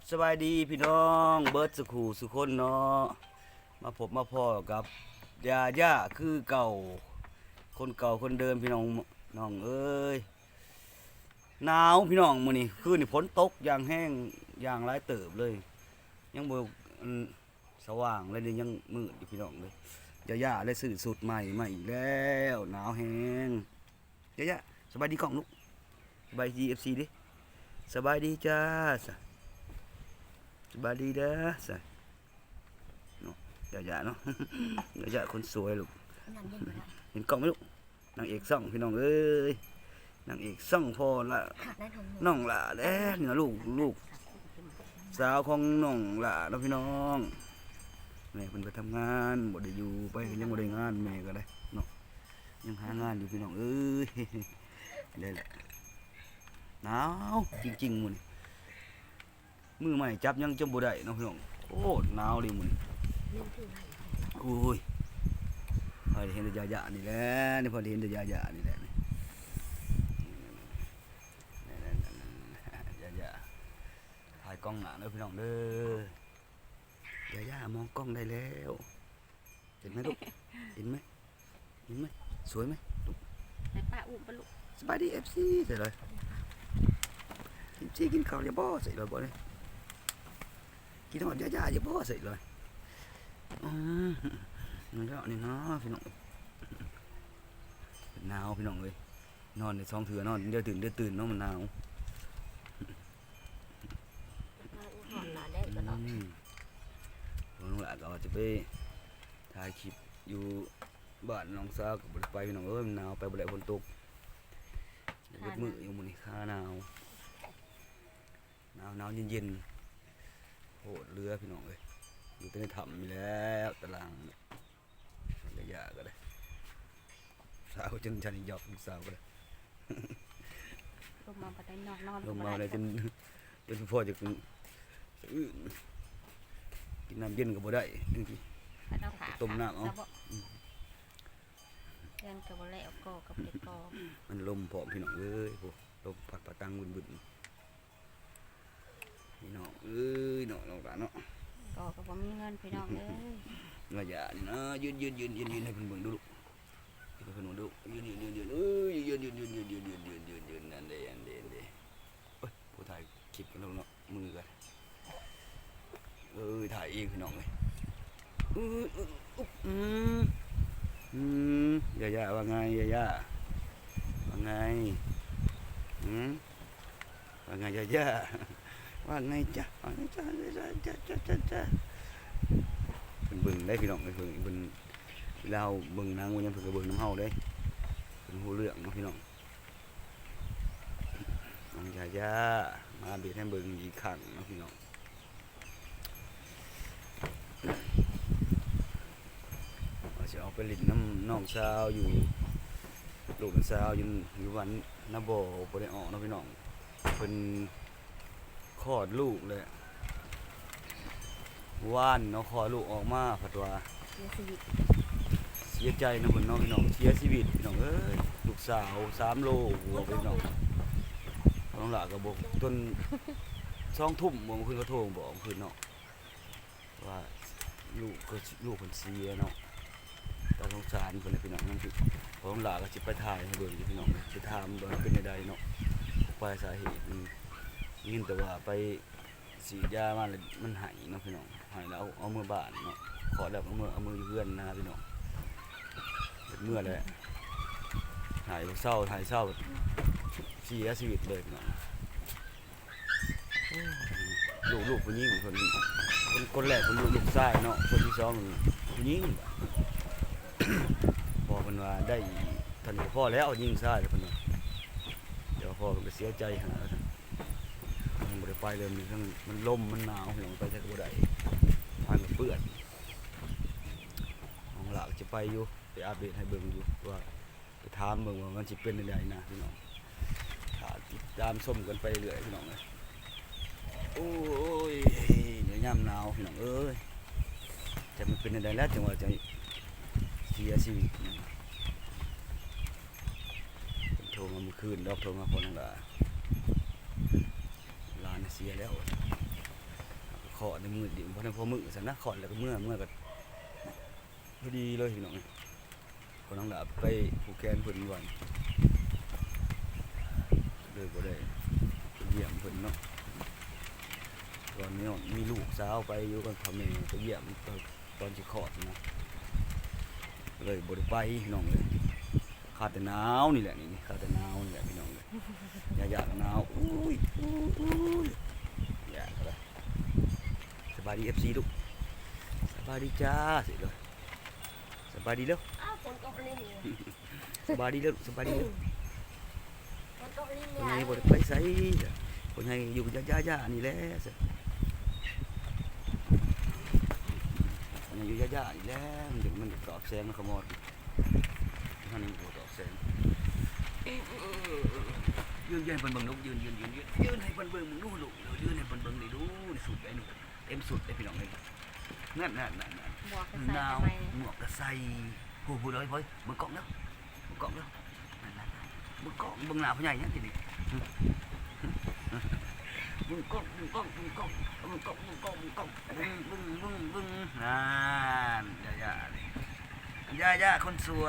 บสบายดีพี่น้องเบิร์ดสุขูสุคนเนาะมาพบมาพ่อกับยาย่าคือเก่า คนเก่าคนเดิมพี่น้องน้องเอ้ยหนาวพี่น้องมื้อนี้คืนนี่ฝนตกอย่างแห้งอย่างหลายเติบเลย ยังบ่สว่างเลยนี่ยังมืดอยู่พี่น้องเลยยาย่าได้ซื้อสูตรใหม่มาอีกแล้วหนาวแห้งยาย่าสบายดีกล้องลูกสบายดี FC ดิสบายดีจ้า สะสบายดีเด้อใส่เนาะอย่าๆเนาะอย่าๆคนสวยลูกนั่นเย็นอยู่แล้วเห็นกล้องไหมลูกนางเอกซ่องพี่น้องเอ้ยนางเอกซ่องพ่อละขาดได้ทงน้องหล่าแด้นี่นะลูกลูก สาวของน้องหล่าเนาะพี่น้องแม่เพิ่นไปทำงานบ่ได้อยู่ไปก็ยังบ่ได้งานแม่ก็ได้เนาะยังหางานอยู่พี่น้องเอ้ยนี่แหละหนาวจริงๆมื้อนี้ มือใหม่จับยังจำบ่ได้เนาะพี่น้องโอ้หนาวเลยมื้อนี้เล่นคือไรโอ้ยพอได้เห็นแต่ยาๆนี่แหละนี่พอได้เห็นแต่ยาๆนี่แหละนี่นี่ๆๆๆยาๆถ่ายกล้องหน้าเด้อพี่น้องเด้อยาๆมองกล้องได้แล้ว เห็นไหมลูกเห็นไหมเห็นไหมสวยไหมลูกในป้าอุ้มปะลุกสบายดี FC เสร็จเลยกินจีกินข้าวอย่าบ่เสร็จเลยบ่เลย กินหอดยาๆอย่าบ่เสร็จเลยอืมนี่แล้วนี่เนาะพี่น้องหนาวพี่น้องเลยนอนในซองเถื่อนอนเดี๋ยวตื่นเดี๋ยวตื่นเนาะมันหนาวป้าอุ้มหอนหลานได้ตลอดอืมวันนู้นละก็จะไปถ่ายคลิปอยู่บ้านน้องสาวกับบริไปพี่น้องเอ้ยมันหนาวไปบริฝนตกเดี๋ยวเบิดมืออยู่มื้อนี้ข้าหนาวหนาวหนาวเย็นๆ โหดเรือพี่น้องเลยอยู่แต่ในถ้ำมีแล้วตารางระยะก็ได้สาวจนฉันหยอกลูกสาวก็ได้ลงมาปะได้นอนนอนลงมาเลยจนจนพ่อจะกินอื้อกินน้ำเย็นก็บ่ได้จริงเอาขาต้มน้ำเอาเรียนกับแล้วก็กับเด็กก็ๆมันลมพร้อมพี่น้องเอ้ยโหลมพัดปะตังบุญๆพี่น้องเอ้ยน้องน้องห ลานเนาะก็กับว่ามีเงินพี่น้องเอ้ยระยะนี่นะยืนยืนยืนยืนยืนให้เพิ่นเบิ่งดูลูกให้เพิ่นเบิ่งดูยืนยืนยืนยืนเอ้ยยืนยืนยืนยืนยืนยืนยืนยืนยืนนั่นเด้อันเด้อันเด้เอ้ยผู้ถ่ายคลิปกันแล้วเนาะมือกันเอ้ยถ่ายเองพี่น้องเอ้ยอื้ออื้ออุ๊บอืมอืมยายาว่าไงยายาว่าไงอืมว่าไงยายา ว่าไงจ๊ะว่าไงจ๊ะจ๊ะจ๊ะจ๊ะจ๊ะจ๊ะเพิ่นเบิ่งได้พี่น้องเอ้ยเพิ่นเพิ่นเลาเราเบิ่งนางมันยังเพิ่นก็เบิ่งน้ำเฮาได้เพิ่นฮู้เรื่องเนาะพี่น้องน้องยาย่ามาเบียดให้เบิ่งอีกครั้งเนาะพี่น้องว่าสิเอาไปลิ้นน้ำน้องสาวอยู่ลูกเป็นสาวอยู่อยู่วันน้าโบ่บ่ได้ออกเนาะพี่น้องเพิ่น คลอดลูกเลยว่านเนาะขอลูกออกมาผัดว่าเสียชีวิตเสียใจนะพิ่นเน้องพี่น้องเสียชีวิตพี่น้องเอ้ยลูกสาวสามโลหัวพี่น้องน้องหลาก็บอกจนสองทุ่มบ่เมื่อคืนเขาโทรบอกเมื่อคืนเนาะว่าลูกก็ลูกเพิ่นเสียเนาะตาสงสารเพิ่นเลยพี่น้องนั่นคือพองหลาก็สิไปถ่ายให้เบิ่งพี่น้องสิถามว่าเป็นจังไดเนาะปลายสาเหตุ ยินแต่ว่าไปสีดยามาเลยมันหายเนาะพี่น้องหายแล้วเอามือบ้านเนาะขอแล้วเอามือเอามือเพื่อนนะพี่น้องเมื่อเลยหายเศร้าหายเศร้าเสียชีวิตเลยพี่น้องลูกลูกผู้หญิงคนคนคนแรกคนลูกลูกชายเนาะคนที่สองผู้หญิงพอเพิ่นว่าได้ทันพ่อแล้วยิงชายเพิ่นว่าเดี๋ยวพ่อก็ไปเสียใจหามันบ่ ได้ไปเลยมันทั้งมันลมมันหนาวพี่น้องไปแท้ก็บ่ได้ทางมันเปื้อนน้องหลากจะไปอยู่ไปอัปเดตให้เบิ่งอยู่ว่าไปถามเบิ่งว่ามันสิเป็นจังไดนะพี่น้องถาติดตามชมกันไปเรื่อยพี่น้องเอ้ยโอ้ยเดี๋ยวยามหนาวพี่น้องเอ้ยจะมันเป็นจังไดแล้วจังว่าจะเสียชีวิตโทรมาเมื่อคืนดอกโทรมาพนังหลาหลา เสียแล้วขอในมือดิเพราะนั้นพอมือสันนะขอแล้วก็เมื่อเมื่อก็พอดีเลยพี่น้องคนน้องหลาไปผูกแขนเพิ่นวันเลยบ่ได้เยี่ยมเพิ่นเนาะตอนนี้มีลูกสาวไปอยู่กับพ่อแม่ไปเยี่ยมตอนตอนสิคอดนะเลยบ่ได้ไปพี่น้องเลย ขาดแต่หนาวนี่แหละนี่ขาดแต่หนาวนี่แหละพี่น้องเลยอย่าอยากหนาวอุ้ยอุ้ยอยอยากอะไรสบายดี FC ลูกสบายดีจ้าสิเลยสบายดีแล้วอ้าวฝนตกเลยสบายดีแล้วสบายดีแล้วฝนตกลิ้นคนเลใหญ่ยบ่ได้ไปไสคนใหญ่อยู่กับย่าๆนี่แหละสิคนใหญ่อยู่ย่าๆนี่แหละมันถึงมันตอบแสงมันขมอด Hani burada sen. Dương dây bằng bằng nó dương dương dương dương dương này bằng bằng nó lụ dương này bằng bằng này đủ em sụt đây phải nói này nè nè nè nè nào ngọt là say hồ hồ đấy với bữa cọng đó bữa cọng đó bữa cọng bằng nào phải nhá thì này bưng cọng bưng cọng bưng cọng bưng cọng bưng cọng bưng bưng bưng bưng bưng à dạ dạ dạ con sùi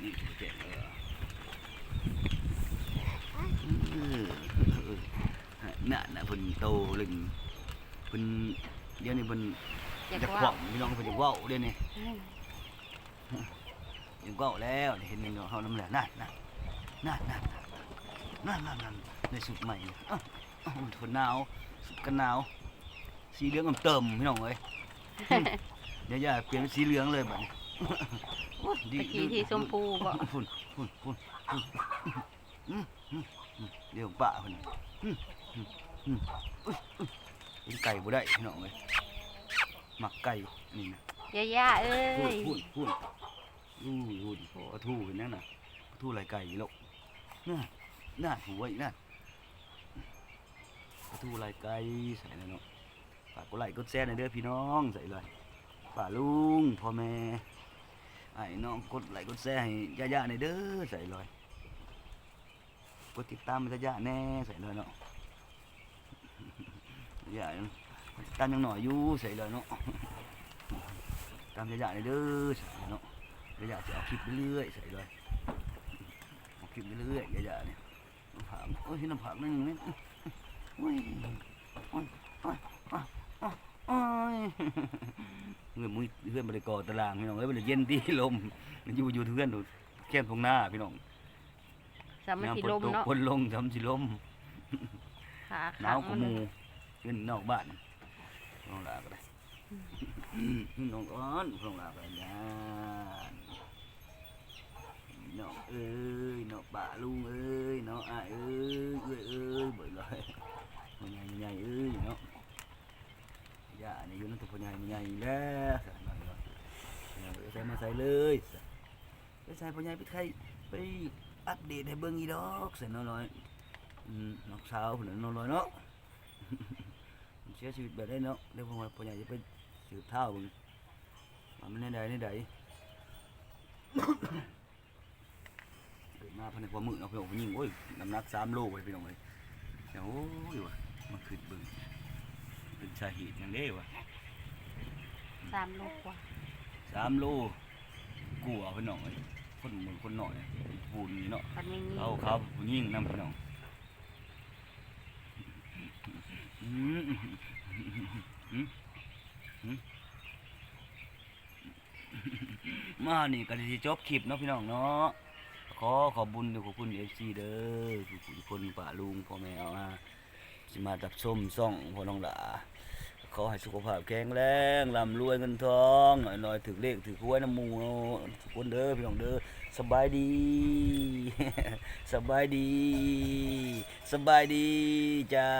เออเออน่ะน่ะเพิ่นโตลึงเพิ่นเดี๋ยวนี้เพิ่นอยากจะว่าขวังพี่น้องเพิ่นจะเว้าเดี๋ยวนี้อืมอยากเว้าแล้วเห็นนี่เนาะเฮานำแหละนั่นนั่นนั่นนั่นนั่นนั่นนั่นในสุดใหม่นี่อ้าวอ้าวมันทนหนาวสุดกันหนาว สีเหลืองอำเติมพี่น้องเอ้ยอืมเดี๋ยวอย่าเปลี่ยนเป็นสีเหลืองเลยบัดนี้โอ้ยดี ตะกี้ที่ชมพูบ่ฝุ่นฝุ่นฝุ่นฝุ่นอืมอืมอืมเดี๋ยวป้าเพิ่นอืมอืมอืมอุ๊ยอุ๊ยเป็นไก่บ่ได้พี่น้องเอ้ยหมักไก่นี่นะย่าย่าเอ้พูดยพูดพูดอู้พูดโอ้ทูเห็นนั่นน่ะทูไรไก่ลูกน่าน่าหัวอีกน่ะทูไรไก่ใส่เลยเนาะฝากกดไลค์กดแชร์หน่อยเด้อพี่น้องใส่เลยป้าลุงพ่อแม่ ไอ้น้องกดไลค์กดแชร์ให้ย่าๆหน่ยเด้อใส่เลยกดติดตามย่าๆแน่ใส่เลยเนาะย่าตามยังหน่อยอยู่ใส่เลยเนาะตามระยะเลยเด้อใส่เนาะระยะจะเอาคลิปไปเรื่อยใส่เลยเอาคลิปไปเรื่อยระยะเนี่ยน้ำผักโอ้ยน้ำผักนั่นนี่โอ้ยโอ้ยโอ้ยโอ้ย พื่อนมุ้ยเพื่อนบริกรตารางพี่น้องเอ้ยบริเย็นที่ลมมันอยู่อยู่เพื่อนดูแก้มตรงหน้าพี่น้องสามัคคีลมตกเนาะคนลงทำสิลมขาหขานาดวกว่าหมูเพื่อนนอกบ้านน้องลาก็ได้น้องอ้อนน้องลาก็ได้นะน้องเอ้ยน้องป่าลุงเอ้ยน้องอายเอ้ยเอ้ยเอ้ยบ่อยเลยมันใหญ่ใหญ่เอ้ยเนาะย่านี่ อยู่นั่นตัวพ่อใหญ่ใหญ่แล้วใส่มาใส่เลยไปใส่พ่อใหญ่ไปไทยไปอัปเดตให้เบิ่งอีดอกใส่น้อยน้องสาวคนนั้นน้อยเนาะเสียชีวิตแบบได้เนาะเดี๋ยวผมว่าพ่อใหญ่จะไปสืบเท่าเบิ่งมันในใดในใดเกิดมาภายในความมืดเนาะพี่น้องผู้หญิงโอ้ยน้ำหนักสามโลไปพี่น้องเลยแต่โอ้ยว่ะมันขึ้นบิ่ง เป็นสาเหตุอย่างเด้วะสามโลกว่าสามโลกลัวพี่น้องเลยคนเหมือนคนหน่อยปูนนี่เนาะปันไม่มีเขาเขาผู้หญิงนำพี่น้องอืมอืมอืมอืมมานี่ก็จะจบคลิปเนาะพี่น้องเนาะขอขอบบุญขอบคุณเอฟซีเด้อทุกคนป่าลุงพ่อแม่เอามา สิมาจับส้มซ่องพ่อน้องหลาขอให้สุขภาพแข็งแรงร่ำรวยเงินทองหน่อยๆถือเลขถึงหวยน้ำมูทุกคนเด้อพี่น้องเด้อสบายดี สบายดี สบายดีจ้า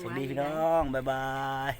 สวัสดีพี่น้อง บ๊ายบาย